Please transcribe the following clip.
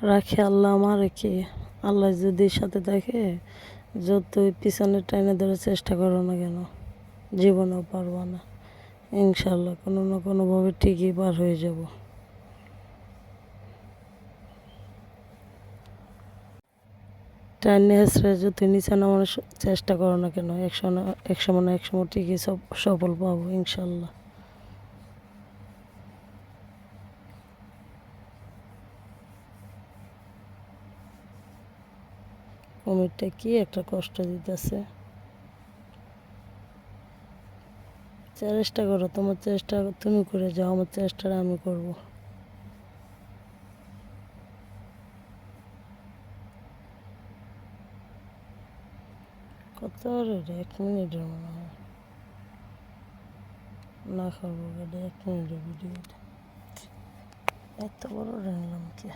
রাখে আল্লাহ আমার কি? আল্লাহ যদি সাথে থাকে, যতই পিছনে টাইনে ধরে চেষ্টা করো না কেন, জীবনেও পারব না। ইনশাল্লাহ কোনো না কোনোভাবে ঠিকই পার হয়ে যাব। টাইনে হেসড়ে যতই নিচে নামানোর চেষ্টা করো না কেন একশো না একশো মানে একশো ঠিকই সব সফল পাবো ইনশাল্লাহ কুমিরটা কি একটা কষ্ট দিতেছে। চেষ্টা করো, তোমার চেষ্টা তুমি করে যাও, আমার চেষ্টাটা আমি করব। কত এক মিনিটের মনে হয়। না খাব এক মিনিটের ভিডিওটা এত বড় নিলাম কি?